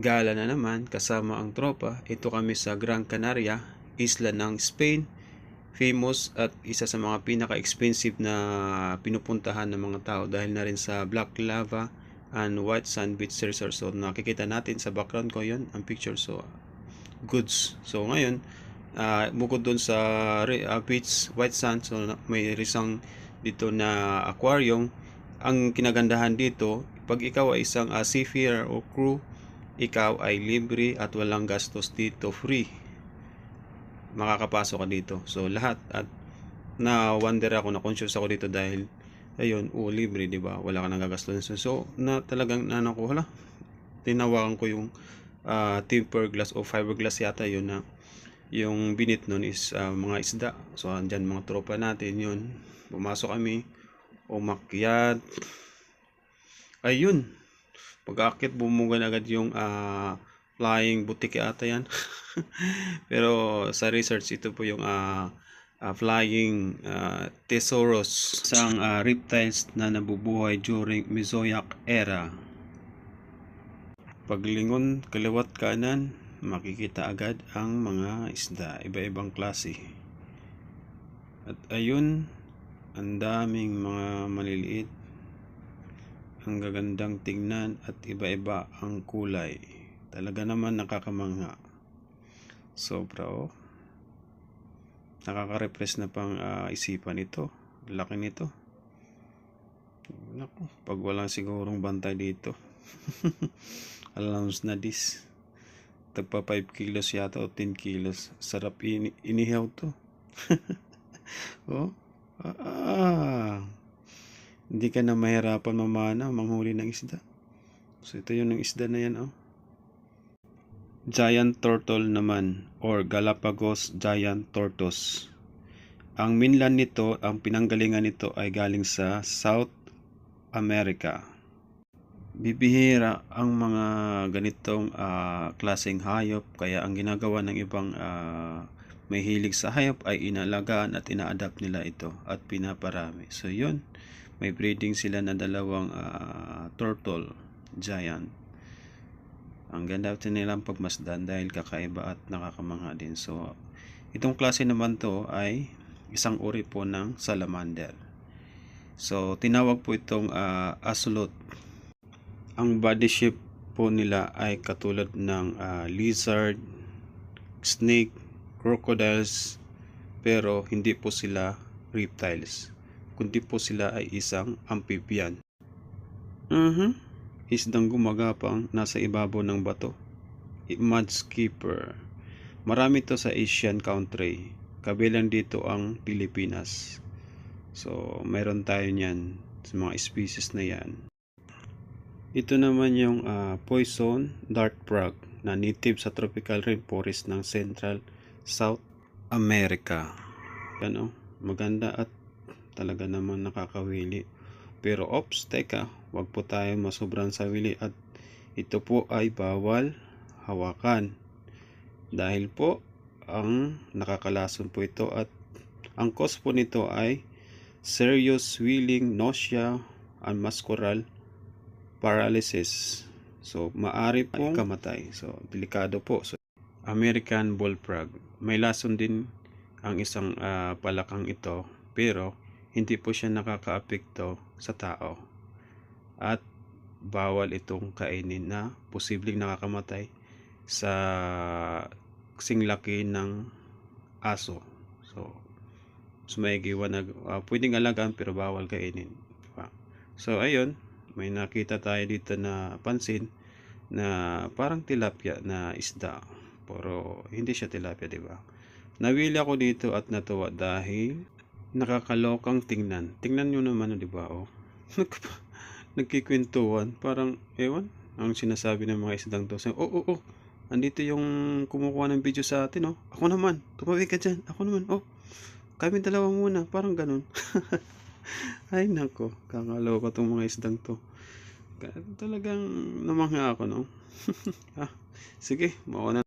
gala na naman kasama ang tropa. Ito kami sa Gran Canaria, isla ng Spain. Famous at isa sa mga pinaka-expensive na pinupuntahan ng mga tao dahil na rin sa black lava and white sand beach resort. So nakikita natin sa background ko yon ang picture. So goods. So ngayon, ah, bukod doon sa ah, beach white sand, so may isang dito na aquarium. Ang kinagandahan dito, pag ikaw ay isang ah, seafarer o crew, ikaw ay libre at walang gastos dito, free. Makakapasok ka dito. So lahat at na wonder ako, na conscious ako dito dahil ayun, oh, libre, 'di ba? Wala ka nang gagastos. So, na talagang nanan ko, hala. Tinawagan ko yung ah, temper glass o fiberglass yata yun na yung binit nun is ah, mga isda. So andyan mga tropa natin yun. Pumasok kami, umakyat. Ayun. Pag-akit bumugan agad yung ah, flying butiki ata yan. Pero sa research ito po yung ah, ah, flying ah, thesaurus, isang ah, reptiles na nabubuhay during Mesozoic era. Paglingon kaliwat kanan, makikita agad ang mga isda, iba-ibang klase. At ayun, ang daming mga maliliit, ang gagandang tingnan at iba-iba ang kulay. Talaga naman nakakamangha. Sobra oh. Nakaka-repress na pang ah, isipan ito. Laki nito. Naku, pag walang sigurong bantay dito. Allowance na this. Tagpa 5 kilos yata o 10 kilos. Sarap ini inihaw to. oh. Ah. Hindi ka na mahirapan mamana manghuli ng isda. So ito yung isda na yan oh. Giant turtle naman or Galapagos giant tortoise. Ang mainland nito, ang pinanggalingan nito ay galing sa South America. Bibihira ang mga ganitong ah, klaseng hayop kaya ang ginagawa ng ibang ah, may hilig sa hayop ay inalagaan at ina-adapt nila ito at pinaparami. So yun, may breeding sila na dalawang ah, turtle giant. Ang ganda ito nilang pagmasdan dahil kakaiba at nakakamangha din. So, itong klase naman to ay isang uri po ng salamander. So, tinawag po itong ah, aslot. Ang body shape po nila ay katulad ng ah, lizard, snake, crocodiles, pero hindi po sila reptiles. Kundi po sila ay isang amphibian. Mhm. Isdang gumagapang nasa ibabaw ng bato. Mudskipper. Marami to sa Asian country. Kabilang dito ang Pilipinas. So, meron tayo niyan sa mga species na yan. Ito naman yung ah, poison dart frog na native sa tropical rainforest ng Central South America. Yan oh, maganda at talaga naman nakakawili. Pero ops, teka, wag po tayo masobran sa wili at ito po ay bawal hawakan. Dahil po ang nakakalason po ito at ang cause po nito ay serious swelling, nausea, and muscular paralysis. So, maari pong kamatay. So, delikado po. So, American bullfrog. May lason din ang isang ah, palakang ito, pero hindi po siya nakakaapekto sa tao. At bawal itong kainin na posibleng nakakamatay sa kasing laki ng aso. So, sumayigiwan na ah, pwedeng alagaan pero bawal kainin. So, ayun, may nakita tayo dito na pansin na parang tilapia na isda. Pero hindi siya tilapia, di ba? Nawili ako dito at natuwa dahil nakakalokang tingnan. Tingnan nyo naman, di ba? Oh. Nagkikwentuhan. Parang, ewan, ang sinasabi ng mga isdang to. Oh, oh, oh. Andito yung kumukuha ng video sa atin, oh. Ako naman. Tumabi ka dyan. Ako naman, oh. Kami dalawa muna. Parang ganun. Ay, nako. Kakaloka tong mga isdang to. Talagang namangha ako, no? ah, sige, mauna